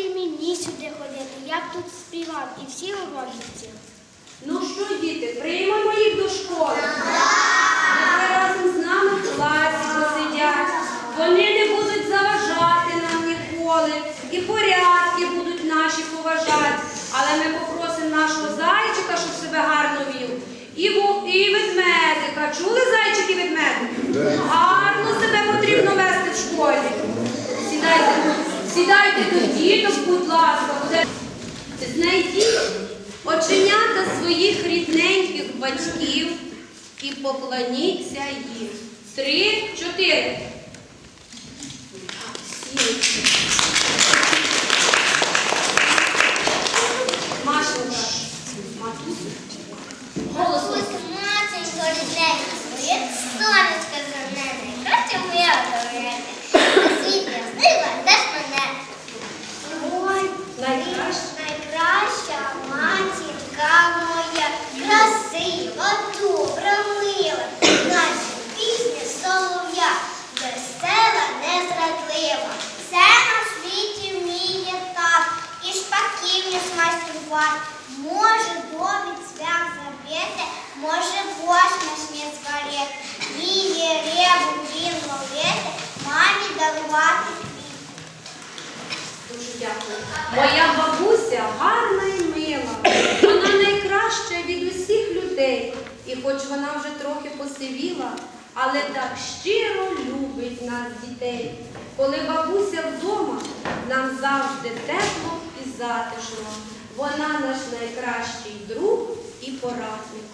І мені сюди ходити. Я б тут співав і всі уроки. Ну що, діти, приймемо їх до школи? Нехай разом з нами в класі посидять. Вони не будуть заважати нам ніколи. І порядки будуть наші поважати. Але ми попросимо нашого зайчика, щоб себе гарно вів. І, і ведмедика. Чули зайчики ведмедики? Гарно себе потрібно вести в школі. Сідайте, сідайте до діток, будь ласка. Буде... Знайдіть оченята своїх рідненьких батьків і поклоніться їм. Три, чотири. Моя бабуся гарна і мила. Вона найкраща від усіх людей. І хоч вона вже трохи посивіла, але так щиро любить нас, дітей. Коли бабуся вдома, нам завжди тепло і затишно. Вона наш найкращий друг і порадник.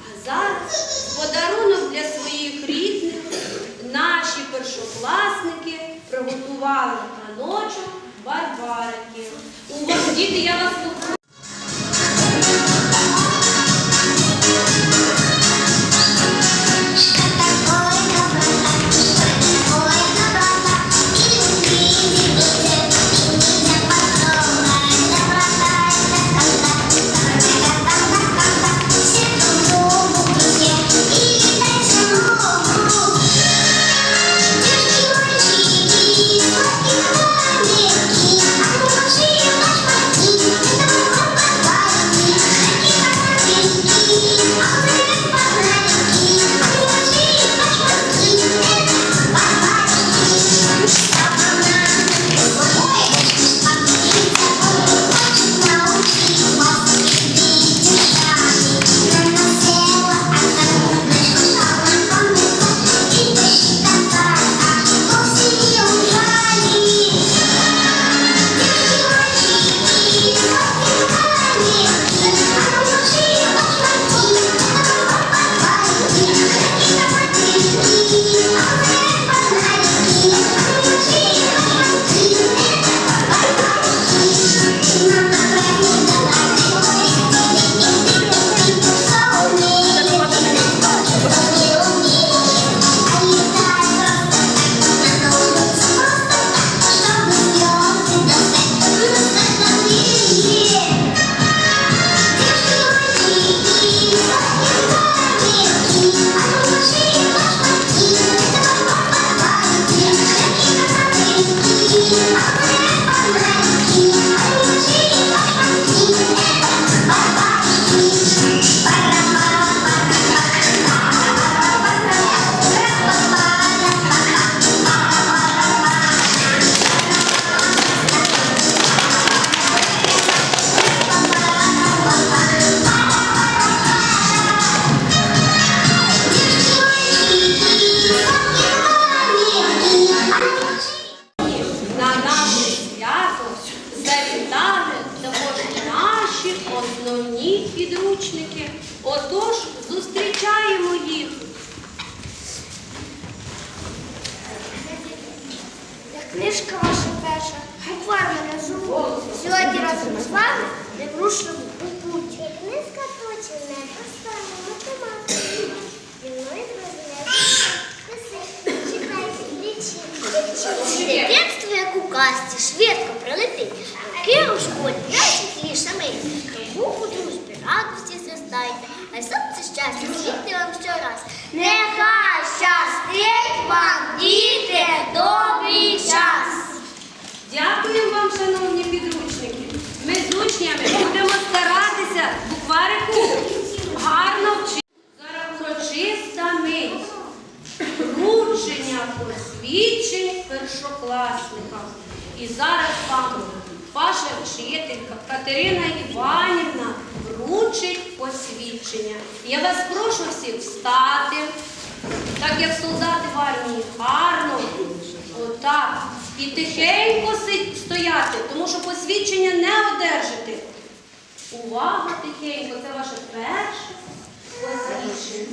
А зараз подарунок для своїх рідних наші першокласники приготували таночок барбарики. У вас, діти, я вас Вітаємо їх! Книжка ваша перша, буквар мене зовут. Сьогодні разом з вами не врушимо у путь. Книжка точно не остання математика. Зі мною розглядайте, писи, читайте. Дитинство, як у казці, швидко прилетить. Роки у школі найсвітлішими. Тому у дружбі радості зростайте, а й сонце щастя світи вам щораз. Нехай щастить вам, діти, добрий час. Дякую вам, шановні підручники. Ми з учнями будемо старатися букварику гарно вчити. Зараз урочиста мить. Вручення посвідчень першокласникам. І зараз вам ваша вчителька Катерина Іванівна вручить посвідчення. Я вас прошу всіх встати, так як солдати в армії, гарно, отак. І тихенько стояти, тому що посвідчення не одержите. Увага, тихенько, це ваше перше посвідчення. Отже,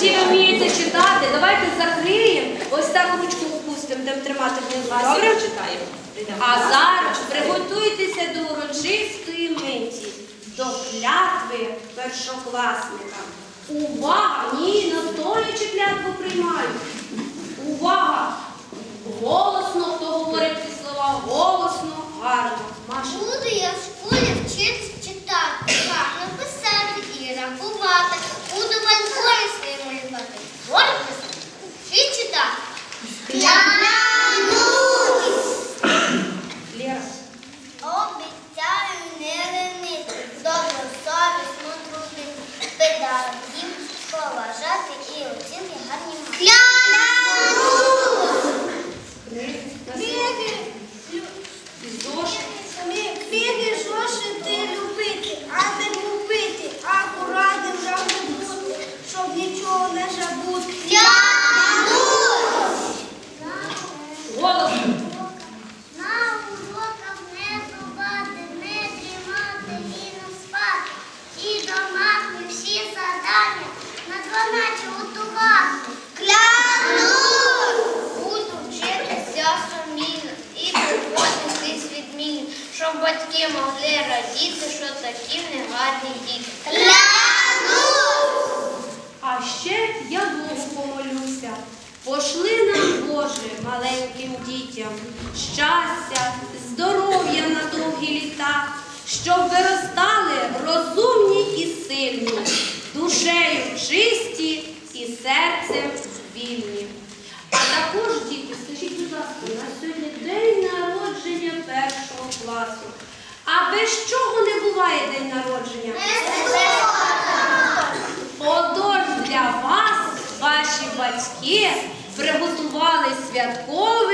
Ви вмієте читати. Давайте закриємо. Ось так ручку впустимо, де тримати внизу. Добре? читаємо. А зараз приготуйтеся до урочистої миті, до клятви першокласника. Увага! Ні, настоячи клятву приймають. Увага! Голосно, хто говорить ці слова, голосно, гарно. Маша. Буду я в школі вчитися читати, гарно писати і рахувати. Буду вальбої свої малювати. Воль писати і читати. Клянусь! Лера. Обіцяю не ленити, добросовісно трудити, педагогів поважати і оцінки гарні мати. Клянусь! Біги. Зошит. Біги зошити любити, а не губити, акуратним завжди бути, щоб нічого не забути. Клянусь! Голосно. На уроках не зубати, не дрімати і не спати. І домашні всі задання на 12 готувати. Клянусь! Буду вчитися сумлінно і поводитись відмінно, щоб батьки могли радіти, що діти. Клянусь! А ще я Богу помолюся. Пошли нам, Боже, маленьким дітям, щастя, здоров'я на довгі літа, щоб виростали розумні і сильні, душею чисті і серцем вільні. А також, діти, скажіть, будь ласка, у нас сьогодні день народження першого класу. А без чого не буває день народження? Отож для вас ваші батьки приготували святковий